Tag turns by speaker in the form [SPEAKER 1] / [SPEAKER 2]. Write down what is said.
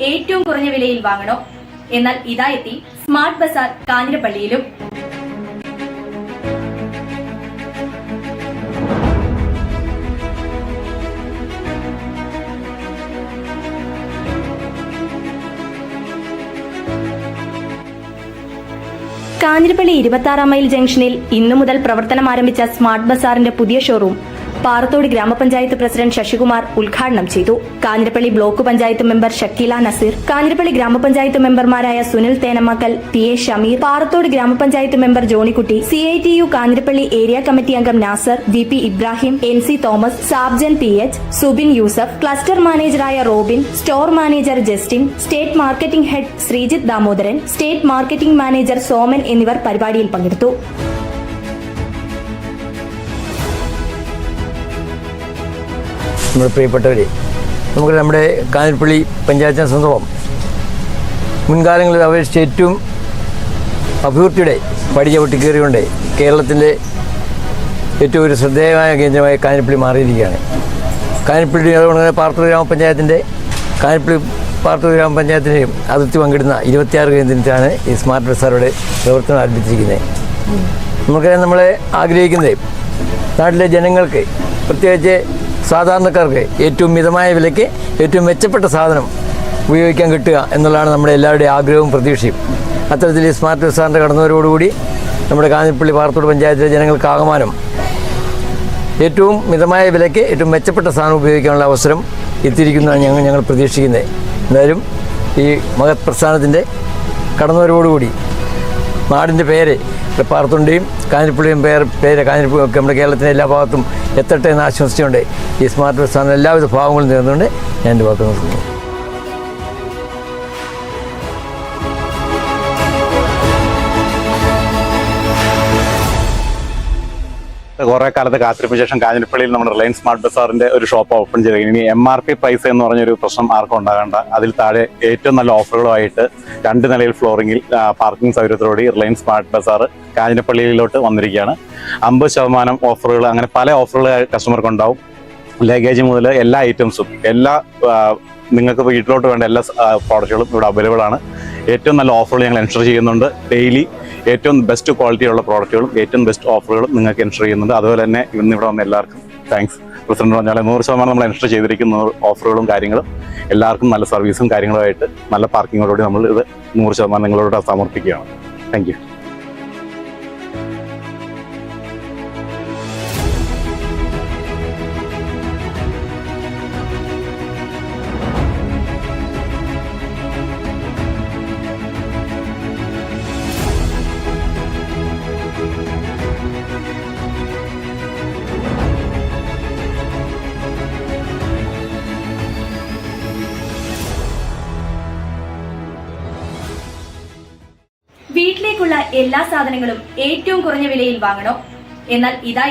[SPEAKER 1] ഏറ്റവും കുറഞ്ഞ വിലയിൽ വാങ്ങണോ? എന്നാൽ ഇതാ എത്തി സ്മാർട്ട് ബസാർ കാഞ്ഞിരപ്പള്ളിയിലും. കാഞ്ഞിരപ്പള്ളി ഇരുപത്തി ആറാം മൈൽ ജംഗ്ഷനിൽ ഇന്നു മുതൽ പ്രവർത്തനം ആരംഭിച്ച സ്മാർട്ട് ബസാറിന്റെ പുതിയ ഷോറൂം പാറത്തോട് ഗ്രാമപഞ്ചായത്ത് പ്രസിഡന്റ് ശശികുമാർ ഉദ്ഘാടനം ചെയ്തു. കാഞ്ഞിരപ്പള്ളി ബ്ലോക്ക് പഞ്ചായത്ത് മെമ്പർ ഷക്കീല നസീർ കാഞ്ഞിരപ്പള്ളി ഗ്രാമപഞ്ചായത്ത് മെമ്പർമാരായ Sunil Thenamackal P A Shameer Parathodu grama panchayat member Johnykutty C I T U Kanjirappally area committee അംഗം Nasar V P Ibrahim N C Thomas Sabjan P H Subin Yusuf cluster മാനേജറായ Robin store manager Justin state marketing head Sreejith Damodaran state marketing manager Soman എന്നിവർ പരിപാടിയിൽ പങ്കെടുത്തു.
[SPEAKER 2] നമ്മുടെ പ്രിയപ്പെട്ടവരെ നമുക്ക് നമ്മുടെ കാഞ്ഞിരപ്പള്ളി പഞ്ചായത്തിനെ സംബന്ധം മുൻകാലങ്ങളിൽ അപേക്ഷിച്ച് ഏറ്റവും അഭിവൃദ്ധിയുടെ പടി ചവിട്ടി കയറിക്കൊണ്ട് കേരളത്തിന്റെ ഏറ്റവും ഒരു ശ്രദ്ധേയമായ കേന്ദ്രമായി കാഞ്ഞിരപ്പള്ളി മാറിയിരിക്കുകയാണ്. കാഞ്ഞിരപ്പള്ളി അതുകൊണ്ട് പാർത്തൂർ ഗ്രാമപഞ്ചായത്തിന്റെ കാഞ്ഞിരപ്പള്ളി പാർത്തൂർ ഗ്രാമപഞ്ചായത്തിന്റെയും അതിർത്തി പങ്കിടുന്ന ഇരുപത്തിയാറ് കേന്ദ്രത്തിലാണ് ഈ സ്മാർട്ട് ബസാറുടെ പ്രവർത്തനം ആരംഭിച്ചിരിക്കുന്നത്. നമുക്കറിയാം നമ്മളെ ആഗ്രഹിക്കുന്നത് നാട്ടിലെ ജനങ്ങൾക്ക് പ്രത്യേകിച്ച് സാധാരണക്കാർക്ക് ഏറ്റവും മിതമായ വിലയ്ക്ക് ഏറ്റവും മെച്ചപ്പെട്ട സാധനം ഉപയോഗിക്കാൻ കിട്ടുക എന്നുള്ളതാണ് നമ്മുടെ എല്ലാവരുടെയും ആഗ്രഹവും പ്രതീക്ഷയും. അത്തരത്തിൽ ഈ സ്മാർട്ട് ബസാറിന്റെ കടന്നവരോടുകൂടി നമ്മുടെ കാഞ്ഞിരപ്പള്ളി പാറത്തോട് പഞ്ചായത്തിലെ ജനങ്ങൾക്ക് ആകമാനം ഏറ്റവും മിതമായ വിലയ്ക്ക് ഏറ്റവും മെച്ചപ്പെട്ട സാധനം ഉപയോഗിക്കാനുള്ള അവസരം എത്തിയിരിക്കുന്നതാണ് ഞങ്ങൾ ഞങ്ങൾ പ്രതീക്ഷിക്കുന്നത്. എന്തായാലും ഈ മഹത് പ്രസ്ഥാനത്തിന്റെ കടന്നവരോടുകൂടി നാടിന്റെ പേര് പാറത്തുണ്ടിയും കാഞ്ഞിരപ്പള്ളിയും പേര് പേര് കാഞ്ഞിരപ്പള്ളി നമ്മുടെ കേരളത്തിന്റെ എല്ലാ ഭാഗത്തും എത്തട്ടെ എന്ന് ആശംസിച്ചുകൊണ്ട് ഈ സ്മാർട്ട് പ്രസ്ഥാനം എല്ലാവിധ ഭാവങ്ങളും നേർന്നുകൊണ്ട് ഞാൻ എന്റെ വാക്ക് നിർത്തുന്നു.
[SPEAKER 3] കുറെ കാലത്തെ കാത്തിരിപ്പിന് ശേഷം കാഞ്ഞിരപ്പള്ളിയിൽ നമ്മുടെ റിലയൻസ് സ്മാർട്ട് ബസാറിന്റെ ഒരു ഷോപ്പ് ഓപ്പൺ ചെയ്ത് ഇനി എം ആർ പി പ്രൈസ് എന്ന് പറഞ്ഞൊരു പ്രശ്നം ആർക്കും ഉണ്ടാകേണ്ട. അതിൽ താഴെ ഏറ്റവും നല്ല ഓഫറുകളുമായിട്ട് രണ്ട് നിലയിൽ ഫ്ലോറിംഗിൽ പാർക്കിംഗ് സൗകര്യത്തോടുകൂടി റിലയൻസ് സ്മാർട്ട് ബസാർ കാഞ്ഞിരപ്പള്ളിയിലോട്ട് വന്നിരിക്കുകയാണ്. അമ്പത് ശതമാനം ഓഫറുകൾ അങ്ങനെ പല ഓഫറുകൾ കസ്റ്റമർക്ക് ഉണ്ടാവും ലഗേജ് മുതൽ എല്ലാ ഐറ്റംസും എല്ലാ നിങ്ങൾക്ക് വീട്ടിലോട്ട് വേണ്ട എല്ലാ പ്രോഡക്റ്റുകളും ഇവിടെ അവൈലബിൾ ആണ് ഏറ്റവും നല്ല ഓഫറുകൾ ഞങ്ങൾ എൻഷർ ചെയ്യുന്നുണ്ട് ഡെയിലി ഏറ്റവും ബെസ്റ്റ് ക്വാളിറ്റിയുള്ള പ്രോഡക്റ്റുകളും ഏറ്റവും ബെസ്റ്റ് ഓഫറുകളും നിങ്ങൾക്ക് എൻഷർ ചെയ്യുന്നുണ്ട്. അതുപോലെ തന്നെ ഇന്ന് ഇവിടെ വന്ന എല്ലാവർക്കും താങ്ക്സ് പ്രസിഡന്റ് പറഞ്ഞാൽ നൂറ് ശതമാനം നമ്മൾ എൻഷർ ചെയ്തിരിക്കുന്ന ഓഫറുകളും കാര്യങ്ങളും എല്ലാവർക്കും നല്ല സർവീസും കാര്യങ്ങളുമായിട്ട് നല്ല പാർക്കിങ്ങോടുകൂടി നമ്മൾ ഇത് നൂറ് ശതമാനം നിങ്ങളോട് സമർപ്പിക്കുകയാണ്. താങ്ക്
[SPEAKER 1] വീട്ടിലേക്കുള്ള എല്ലാ സാധനങ്ങളും ഏറ്റവും കുറഞ്ഞ വിലയിൽ വാങ്ങണോ? എന്നാൽ ഇതാ